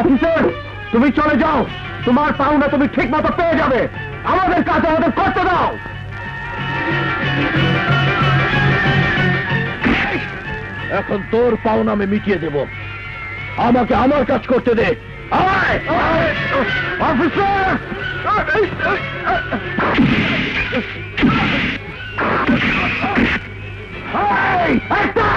Officer, তুমি চলে যাও। তোমার পাওনা তুমি ঠিক মতো পেয়ে যাবে। আমাদের কাজ আমাদের করতে দাও। এখন তোর পাওনা আমি মিটিয়ে দেব। আমাকে আমার কাজ করতে দে। অফিসার! একটা!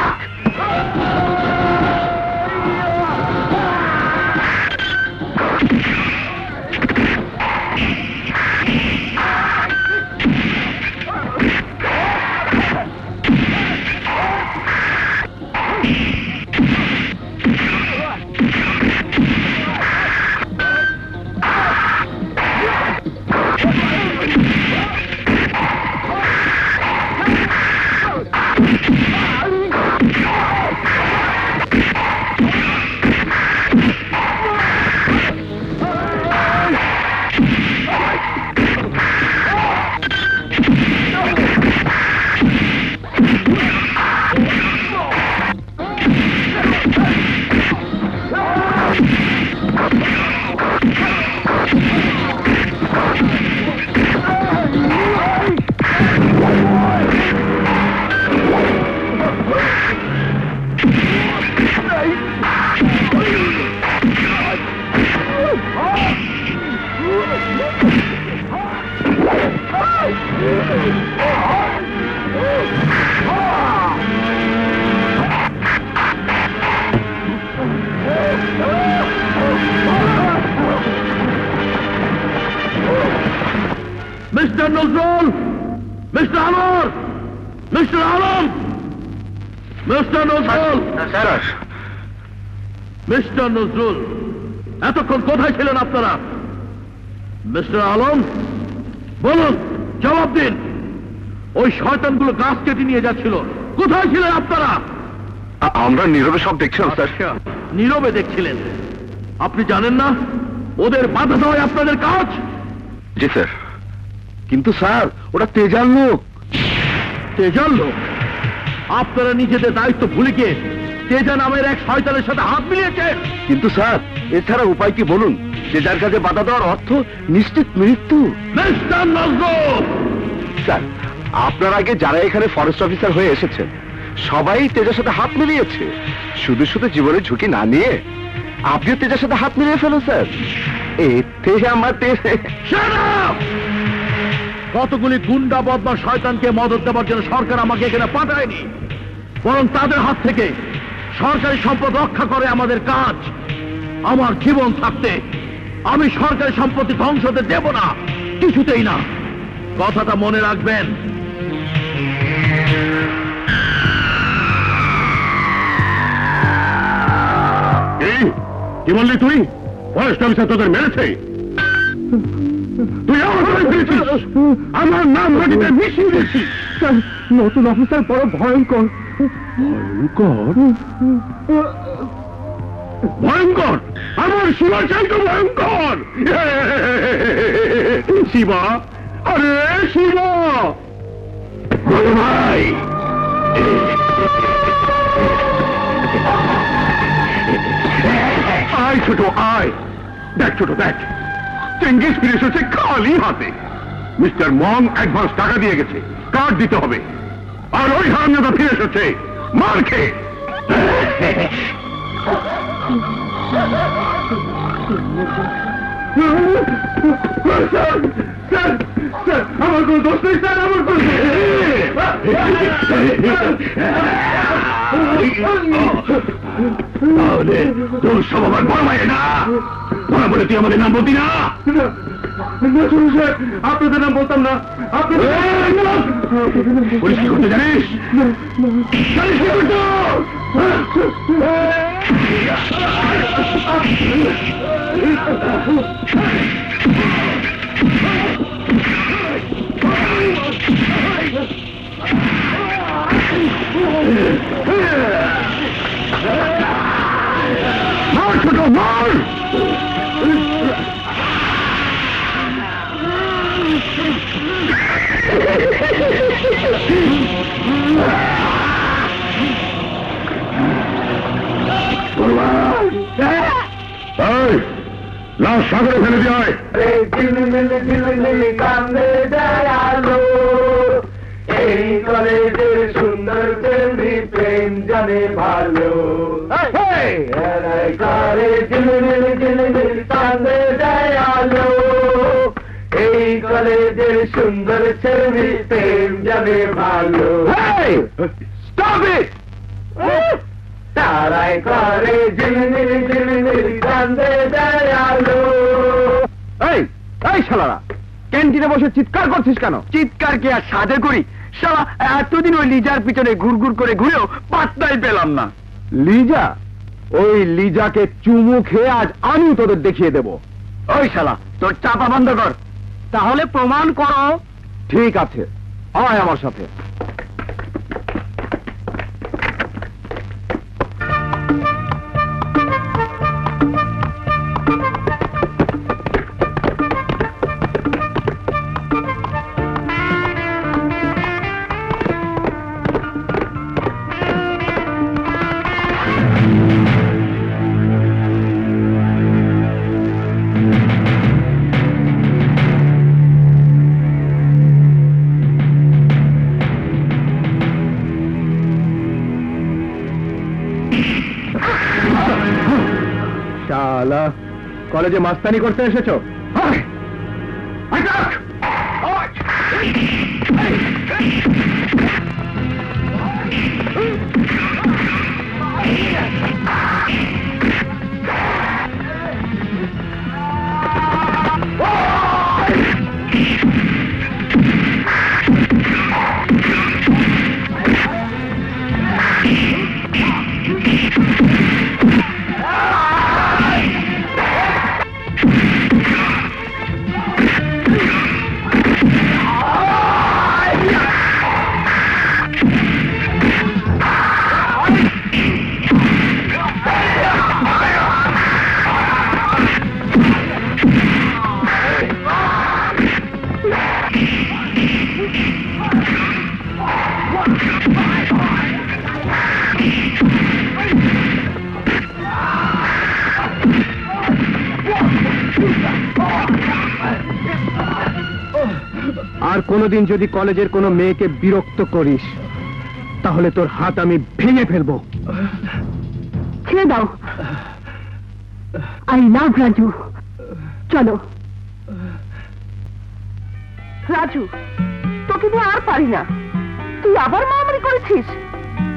মিস্টার নজরুল এতক্ষণ কোথায় ছিলেন আপনারা? মিস্টার আলম বলুন জবাব দিন। ওই শয়তানগুলো গাছ কেটে নিয়ে যাচ্ছিল। কোথায় ছিলেন আপনারা? আমরা নীরবে সব দেখছিলাম স্যার। আচ্ছা, নীরবে দেখছিলেন। আপনি জানেন না? ওদের বাধা দেওয়াই আপনাদের কাজ? জি স্যার। কিন্তু স্যার ওটা তেজাল লোক। তেজাল লোক? আপনারা নিজেদের দায়িত্ব ভুলে গিয়ে তেজা নামের এক শয়তানের সাথে হাত মিলিয়েছেন কিন্তু স্যার এছাড়া উপায় কি বলুন? যে যার কাছে বাধা দেওয়ার অর্থ নিশ্চিত মৃত্যু? স্যার আপনার আগে যারা এখানে ফরেস্ট অফিসার হয়ে এসেছেন সবাই তেজের সাথে হাত মিলিয়েছে। শুধু শুধু জীবনের ঝুঁকি না নিয়ে। আপনিও তেজের সাথে হাত মিলিয়ে ফেলুন স্যার। এতে কতগুলি গুন্ডা বদমা শয়তানকে মদত দেওয়ার জন্য সরকার আমাকে এখানে পাঠায়নি। বরং তাদের হাত থেকে সরকারি সম্পদ রক্ষা করে আমাদের কাজ। আমার জীবন থাকতে আমি সরকারি সম্পত্তি ধ্বংস হতে দেব না কিছুতেই না। কথাটা মনে রাখবেন। কি বললি তুই? ফরেস্ট অফিসার তোদের মেরেছে। তুই আমার নাম নদীতে মিশিয়ে দিয়েছিস। নতুন অফিসার বড় ভয়ঙ্কর। ভয়ঙ্কর? ভয়ঙ্কর? আমার শিবা চাইতো ভয়ঙ্কর। শিবা? আরে শিবা! আয় ছোট, আয়। দেখ ছোট, দেখ। চেঙ্গিস ফিরে এসেছে খালি হাতে। মিস্টার মং অ্যাডভান্স টাকা দিয়ে গেছে। কার্ড দিতে হবে। আর ওই হারামজাদা ফিরে এসেছে। মার খেয়ে। আমার কোনো দোষ নেই স্যার আমার তাহলে তোর সব আমার বড় ভাই না। বলে তুই আমাদের নাম বলতি না। আপনাদের নাম বলতাম না পুলিশ কি করতে জানিস জানিস কি করতো মার ছোট মার এই লাশ সাগরে ফেলে দিয়ে আলো এই কলেজের সুন্দর প্রেমী প্রেম জানে ভালো। করে ঝিলমিল ঝিলমিল কান্দে যায় আলো কলেজের সুন্দর প্রেমী প্রেম জানে ভালো। স্টপ ইট তারাই করে ঝিলমিল ঝিলমিল কান্দে এই এই শালারা ক্যান্টিনে বসে চিৎকার করছিস কেন? চিৎকার কি আর সাজে করি? শালা এতদিন ওই লিজার পিছনে ঘুরঘুর করে ঘুরেও পাত্তাই পেলাম না। লিজা ওই লিজাকে চুমু খেয়ে আজ আমি তোদের দেখিয়ে দেব। ওই শালা তোর চাপা বন্ধ কর। তাহলে প্রমাণ করো। ঠিক আছে। আয় আমার সাথে। কলেজে মাস্তানি করতে এসেছ? কোনোদিন যদি কলেজের কোনো মেয়েকে বিরক্ত করিস তাহলে তোর হাত আমি ভেঙে ফেলব। ছেড়ে দাও আই লাভ রাজু। চলো। রাজু তোকে দিয়ে আর পারি না। তুই আবার মারামারি করেছিস?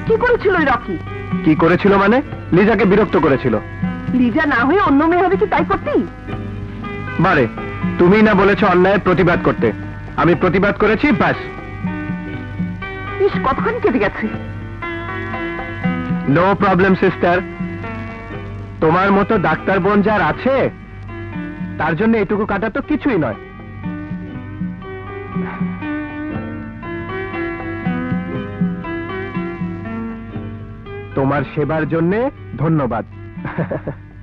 কি করেছিল ওই রকি? কি করেছিল মানে? লিজাকে বিরক্ত করেছিল। লিজা না হয়ে অন্য মেয়ে হবে কি তাই করতি? বারে তুমি না বলেছ অন্যায় প্রতিবাদ করতে। আমি প্রতিবাদ করেছি ব্যাস। ইস কতখানি কেটে গেছে। নো প্রবলেম সিস্টার তোমার মতো ডাক্তার বোন যার আছে তার জন্য এটুকু কাটা তো কিছুই নয়। তোমার সেবার জন্যে ধন্যবাদ।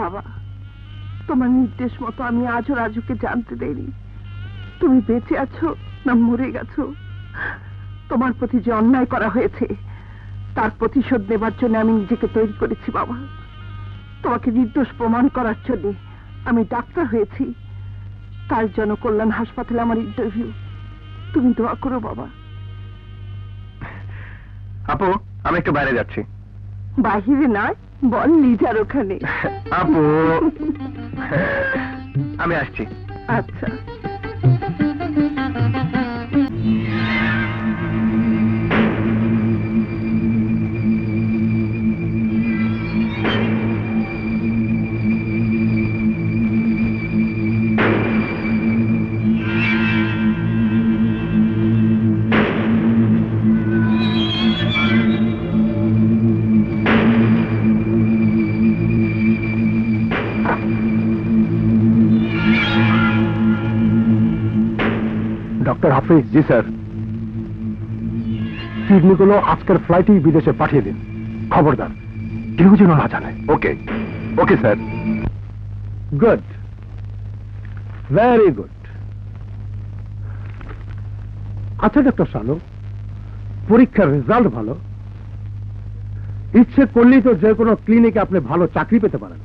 বাবা তোমার নির্দেশ মতো আমি আজও রাজুকে জানতে দেইনি। তুমি বেঁচে আছো না মরে গেছো? তোমার প্রতি যে অন্যায় করা হয়েছে তার প্রতিশোধ নেবার জন্য আমি নিজেকে তৈরি করেছি বাবা। তোমাকে নির্দোষ প্রমাণ করার জন্য আমি ডাক্তার হয়েছি। তার জনকল্যাণ হাসপাতালে আমার ইন্টারভিউ তুমি দোয়া করো বাবা। আপু আমি একটু বাইরে যাচ্ছি। বাহিরে নয় বল লিজার ওখানে। আপু। আমি আসছি। আচ্ছা। জি স্যার। কিডনিগুলো আজকের ফ্লাইটেই বিদেশে পাঠিয়ে দিন। খবরদার কেউ যেন না জানে। Okay. Okay sir. Good. Very good. আচ্ছা ডক্টর শানু পরীক্ষার রেজাল্ট ভালো। ইচ্ছে করলেই তো যে কোনো ক্লিনিকে আপনি ভালো চাকরি পেতে পারেন।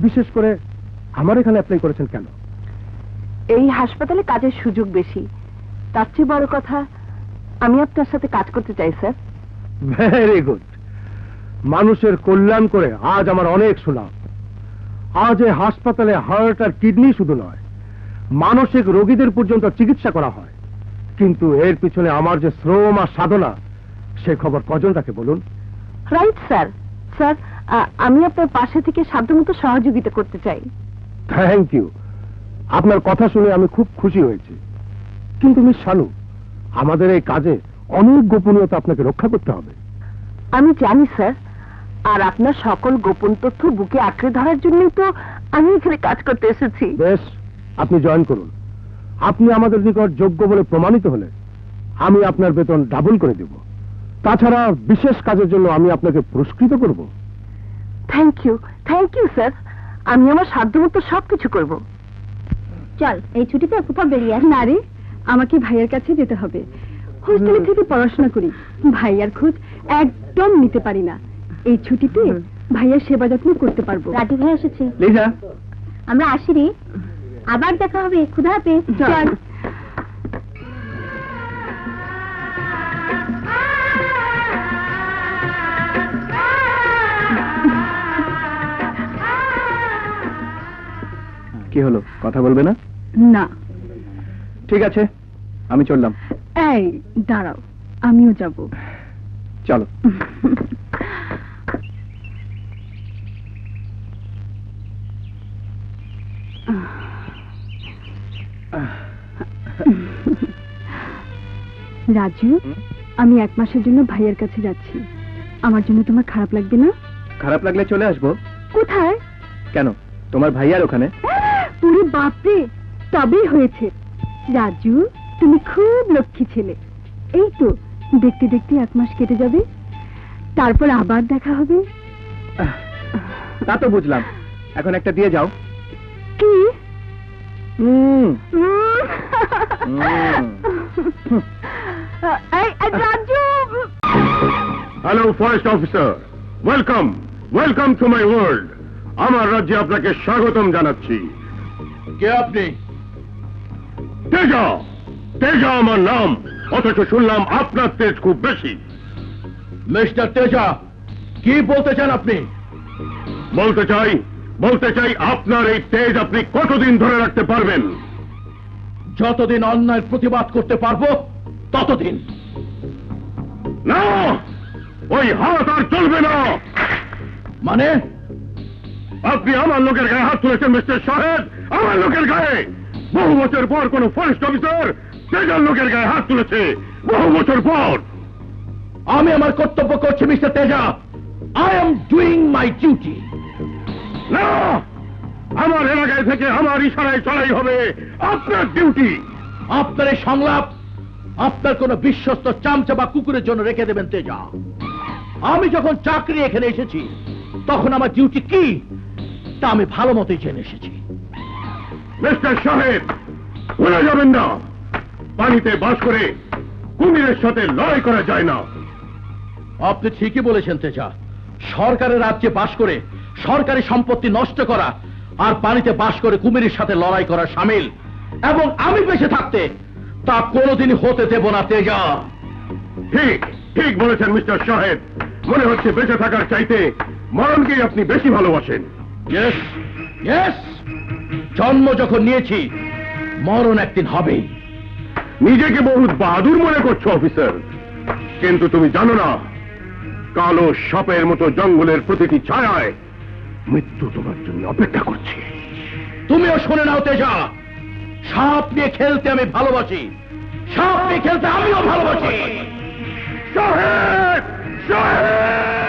বিশেষ করে আমার এখানে অ্যাপ্লাই করেছেন কেন? এই হাসপাতালে কাজের সুযোগ বেশি। তার চেয়ে বড় কথা আমি আপনার সাথে কাজ করতে চাই স্যার। ভেরি গুড মানুষের কল্যাণ করে আজ আমার অনেক সুনাম। আজ এই হাসপাতালে হার্ট আর কিডনি শুধু নয় মানসিক রোগীদের পর্যন্ত চিকিৎসা করা হয়। কিন্তু এর পিছনে আমার যে শ্রম আর সাধনা সে খবর কজন রাখে বলুন? Right sir. স্যার আমি আপনার পাশে থেকে সাধ্যমতো সহযোগিতা করতে চাই। থ্যাংক ইউ আপনার কথা শুনে আমি খুব খুশি হয়েছি। কিন্তু মিস শানু আমাদের এই কাজে অনেক গোপনীয়তা আপনাকে রক্ষা করতে হবে। আমি জানি স্যার আর আপনার সকল গোপন তথ্য বুকে আঁকড়ে ধরার জন্যই তো আমি এখানে কাজ করতে এসেছি। বেশ আপনি জয়েন করুন। আপনি আমাদের নিকট যোগ্য বলে প্রমাণিত হলে আমি আপনার বেতন ডাবল করে দেব। তাছাড়া বিশেষ কাজের জন্য আমি আপনাকে পুরস্কৃত করব। Thank you thank you sir. আমি আমার সাধ্যমতো সবকিছু করব। চল এই ছুটিতে কোথাও বেরিয়ে আস না রে। আমাকে ভাইয়ের কাছে যেতে হবে। হোস্টেলে থেকে পড়াশোনা করি। ভাইয়ার খোঁজ একদম নিতে পারি না। এই ছুটিতে ভাইয়ার সেবা যত্ন করতে পারব। রাজু ভাই এসেছে। লিজা। আমরা আসি রে। আবার দেখা হবে। ক্ষুধা পে চল। কি হলো? কথা বলবে না? না। ঠিক আছে। আমি চললাম। এই দাঁড়াও আমিও যাব। চলো। রাজু আমি এক মাসের জন্য ভাইয়ের কাছে যাচ্ছি। আমার জন্য তোমার খারাপ লাগবে না? খারাপ লাগলে চলে আসব। কোথায়? কেন? তোমার ভাইয়ার ওখানে? পুরো বাপরে তবেই হয়েছে। রাজু তুমি খুব লক্ষ্মী ছেলে। এই তো দেখতে দেখতে এক মাস কেটে যাবে। তারপর আবার দেখা হবে। তা তো বুঝলাম। এখন একটা দিয়ে যাও। কি? Hello forest officer welcome welcome to my world আমার রাজ্যে আপনাকে স্বাগতম জানাচ্ছি। কে আপনি? তেজা তেজা আমার নাম। অথচ শুনলাম আপনার তেজ খুব বেশি। মিস্টার তেজা কি বলতে চান আপনি? বলতে চাই বলতে চাই আপনার এই তেজ আপনি কতদিন ধরে রাখতে পারবেন? যতদিন অন্যায়ের প্রতিবাদ করতে পারব ততদিন। না! ওই হাত আর চলবে না! মানে? আপনি আমার লোকের গায়ে হাত তুলেছেন মিস্টার শাহেদ আমার লোকের গায়ে বহু বছর পর কোন ফরেস্ট অফিসার তেজার লোকের গায়ে হাত তুলেছে বহু বছর পর। আমি আমার কর্তব্য করছি, mister Teja. I am doing my duty না, আমার এলাকায় থেকে আমার ইশারায় চলাই হবে আপনার ডিউটি আপনার এই সংলাপ আপনার কোন বিশ্বস্ত চামচা বা কুকুরের জন্য রেখে দেবেন, তেজা। আমি যখন চাকরি এখানে এসেছি, তখন আমার ডিউটি কি? তা আমি ভালো মতোই জেনে এসেছি। মিস্টার সাহেব ভুলে যাবেন না। পানিতে বাস করে কুমিরের সাথে লড়াই করা যায় না। আপনি ঠিকই বলেছেন তেজা। সরকারের রাজ্যে বাস করে সরকারি সম্পত্তি নষ্ট করা আর পানিতে বাস করে কুমিরের সাথে লড়াই করা সামিল। এবং আমি বেঁচে থাকতে তা কোনোদিনই হতে দেব না তেজা। ঠিক ঠিক বলেছেন মিস্টার সাহেব। মনে হচ্ছে বেঁচে থাকার চাইতে মরণকেই আপনি বেশি ভালোবাসেন। জন্ম যখন নিয়েছি মরণ একদিন হবেই। নিজেকে বহুত বাহাদুর মনে করছ, অফিসার। কিন্তু তুমি জানো না, কালো সাপের মতো জঙ্গলের প্রতিটি ছায়ায় মৃত্যু তোমার জন্য অপেক্ষা করছে। তুমিও শুনে নাও, তেজা। সাপ নিয়ে খেলতে আমি ভালোবাসি। সাপ নিয়ে খেলতে আমিও ভালোবাসি। সাহেব সাহেব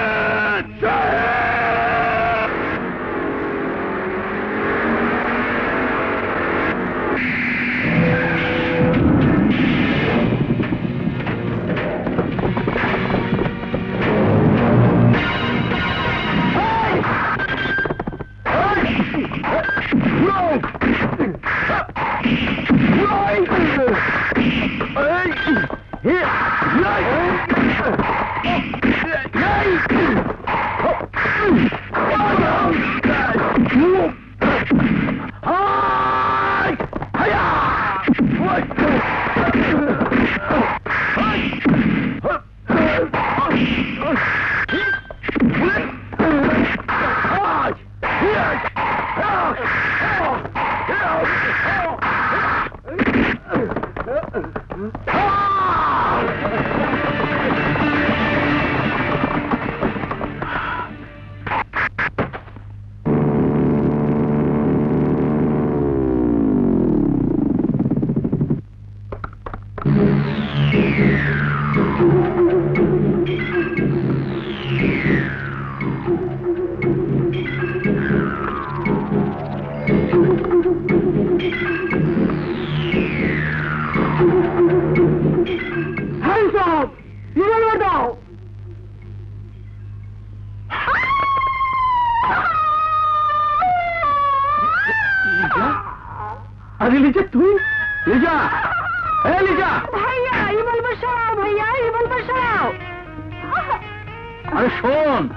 আরে শোন।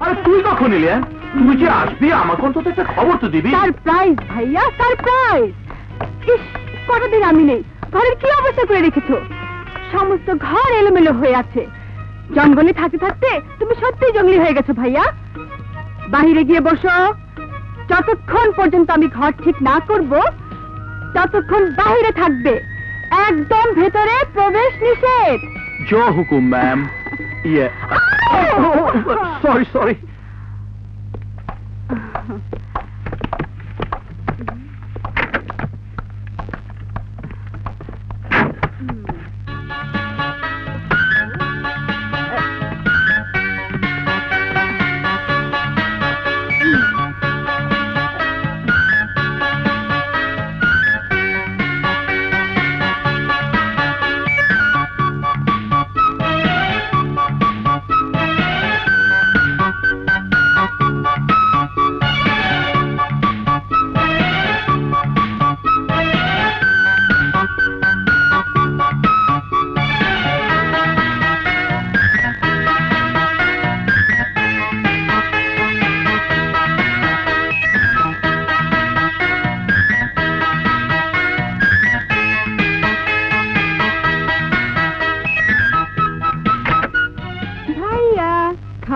আরে তুই কখন এলি হ্যাঁ? তুই যে আসবি আমাকে অন্তত একটা খবর তো দিবি। সারপ্রাইজ ভাইয়া সারপ্রাইজ। ইস কতদিন আমি নেই। ঘরের কি অবস্থা করে রেখেছো? সমস্ত ঘর এলোমেলো হয়ে আছে। জঙ্গলে থাকতে থাকতে তুমি সত্যিই জঙ্গলি হয়ে গেছো ভাইয়া। বাহিরে গিয়ে বসো। যতক্ষণ পর্যন্ত আমি ঘর ঠিক না করব ততক্ষণ বাহিরে থাকবে। একদম ভেতরে প্রবেশ নিষেধ। জো হুকুম ম্যাম ইয়ে sorry, sorry.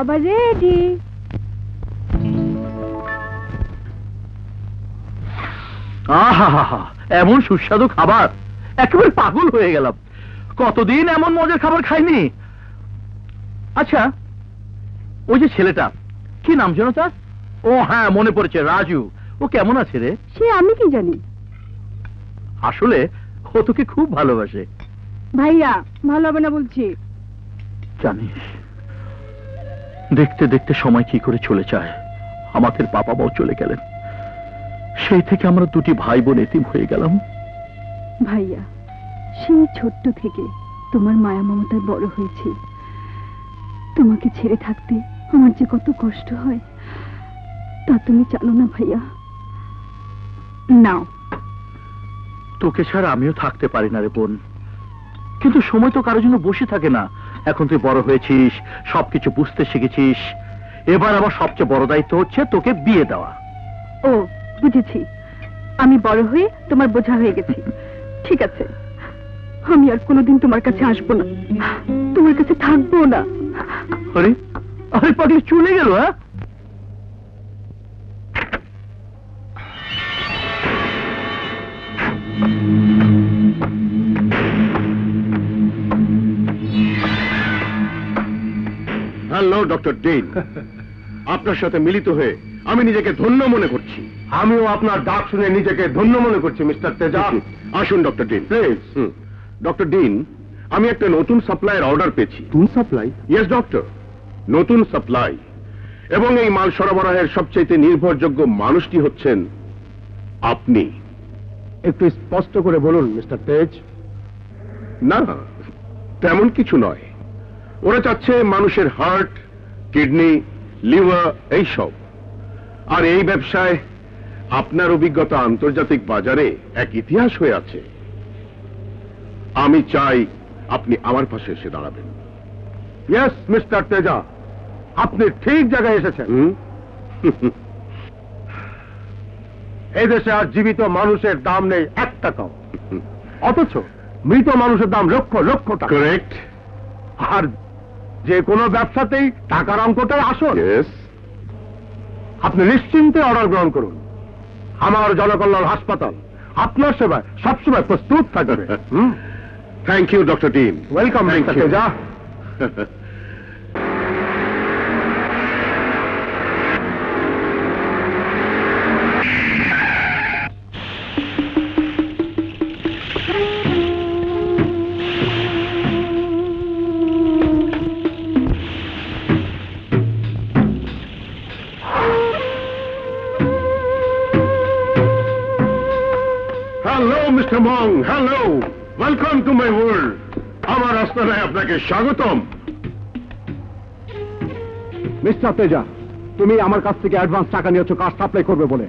খাবার রেডি। আহা এমন সুস্বাদু খাবার। একেবারে পাগল হয়ে গেলাম। কতদিন এমন মজার খাবার খাইনি? আচ্ছা ওই যে ছেলেটা কি নাম যেন তার? ও হ্যাঁ মনে পড়েছে রাজু। ও কেমন আছে রে? সে আমি কি জানি? আসলে ও তোকে খুব ভালোবাসে। ভাইয়া ভালো হবে না বলছি। জানিস। দেখতে দেখতে সময় কি করে চলে যায়? আমাদের বাবা মাও চলে গেলেন। সেই থেকে আমরা দুটি ভাই বোন এতিম হয়ে গেলাম। ভাইয়া সেই ছোট্ট থেকে তোমার মায়া মমতায় বড় হয়েছি। তোমাকে ছেড়ে থাকতে আমার যে কত কষ্ট হয় তা তুমি জানো না ভাইয়া। নাও। তোকে ছাড়া আমিও থাকতে পারি না রে বোন। কিন্তু সময় তো কারোর জন্য বসে থাকে না। এখন তুই বড় হয়েছিস সবকিছু বুঝতে শিখেছিস। এবার আমার সবচেয়ে বড় দায়িত্ব হচ্ছে তোকে বিয়ে দেওয়া। ও বুঝেছি। আমি বড় হয়ে তোমার বোঝা হয়ে গেছি। ঠিক আছে। আমি আর কোনোদিন তোমার কাছে আসব না। তোমার কাছে থাকব না। আরে আরে পাগলি চলে গেল হ্যাঁ? হ্যালো ডক্টর ডিন আপনার সাথে মিলিত হয়ে আমি নিজেকে ধন্য মনে করছি। আমিও আপনার ডাক শুনে নিজেকে ধন্য মনে করছি মিস্টার তেজা। আসুন doctor Dean please. Doctor Dean আমি একটা নতুন সাপ্লাইয়ের অর্ডার পেয়েছি। নতুন সাপ্লাই? ইয়েস ডক্টর নতুন সাপ্লাই। এবং এই মাল সরবরাহের সবচেয়ে নির্ভরযোগ্য মানুষটি হচ্ছেন আপনি। একটু স্পষ্ট করে বলুন মিস্টার তেজ। না তেমন কিছু নয়। ওরা চাচ্ছে মানুষের হার্ট কিডনি লিভার এইসব। আর এই ব্যবসায় আপনার অভিজ্ঞতা আন্তর্জাতিক বাজারে এক ইতিহাস হয়ে আছে। আমি চাই আপনি আমার পাশে এসে দাঁড়াবেন। ইয়েস মিস্টার তেজা আপনি ঠিক জায়গায় এসেছেন। এই দেশে আর জীবিত মানুষের দাম নেই এক টাকাও অথচ মৃত মানুষের দাম লক্ষ লক্ষ টাকা। আর যে কোনো ব্যবসাতেই টাকার অঙ্কটাই আসল। আপনি নিশ্চিন্তে অর্ডার গ্রহণ করুন। আমার জনকল্যাণ হাসপাতাল আপনার সেবায় সবসময় প্রস্তুত থাকবে। হুম? Thank you doctor Tim welcome welcome to my world আমার আস্তানায় আপনাকে স্বাগতম। মিস্টার তেজা তুমি আমার কাছ থেকে অ্যাডভান্স টাকা নিয়েছো কার্ড সাপ্লাই করবে বলে?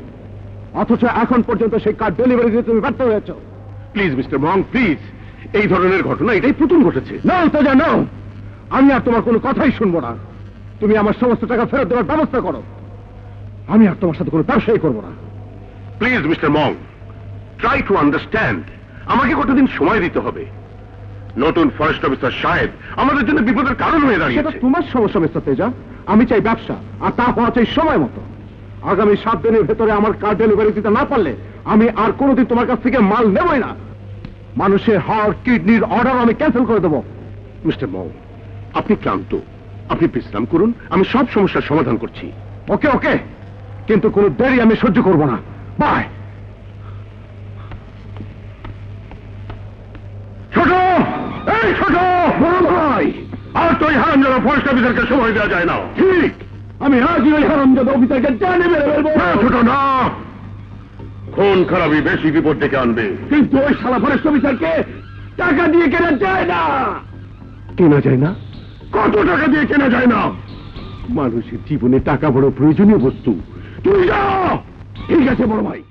অথচ এখন পর্যন্ত সেই কার্ড ডেলিভারি দিতে তুমি ব্যর্থ হয়েছো। প্লিজ মিস্টার মং প্লিজ এই ধরনের ঘটনা এটাই প্রথম ঘটেছে। না তেজা নাও আমি আর তোমার কোনো কথাই শুনব না। তুমি আমার সমস্ত টাকা ফেরত দেওয়ার ব্যবস্থা করো। আমি আর তোমার সাথে কোনো ব্যবসাই করব না। Please mister Mong try to understand আমাকে কতদিন সময় দিতে হবে? নতুন ফরেস্ট অফিসার সাহেব আমাদের জন্য বিপদের কারণ হয়ে সেটা দাঁড়িয়েছে। তোমার সমস্যা মিস্টার তেজা আমি চাই ব্যবসা আর তা হওয়া চাই সময় মতো। আগামী সাত দিনের ভেতরে আমার কার্ড ডেলিভারি দিতে না পারলে আমি আর কোনোদিন তোমার কাছ থেকে মাল নেবই না। মানুষের হার্ট কিডনির অর্ডার আমি ক্যান্সেল করে দেবো। মিস্টার মং আপনি ক্লান্ত। আপনি বিশ্রাম করুন আমি সব সমস্যার সমাধান করছি। ওকে ওকে। কিন্তু কোনো দেরি আমি সহ্য করব না। বাই আর তো হারাম যারা ফরেস্ট অফিসারকে সময় দেওয়া যায় না। ঠিক। আমি আজই ওই হারামজাদা অফিসারকে জানে মেরে ফেলব। ছোট না। খুন খারাপই বেশি বিপদ ডেকে আনবে। কিন্তু ওই শালা ফরেস্ট অফিসারকে টাকা দিয়ে কেনা যায় না। কেনা যায় না? কত টাকা দিয়ে কেনা যায় না? মানুষের জীবনে টাকা বড় প্রয়োজনীয় বস্তু। তুই যা! ঠিক আছে বড় ভাই।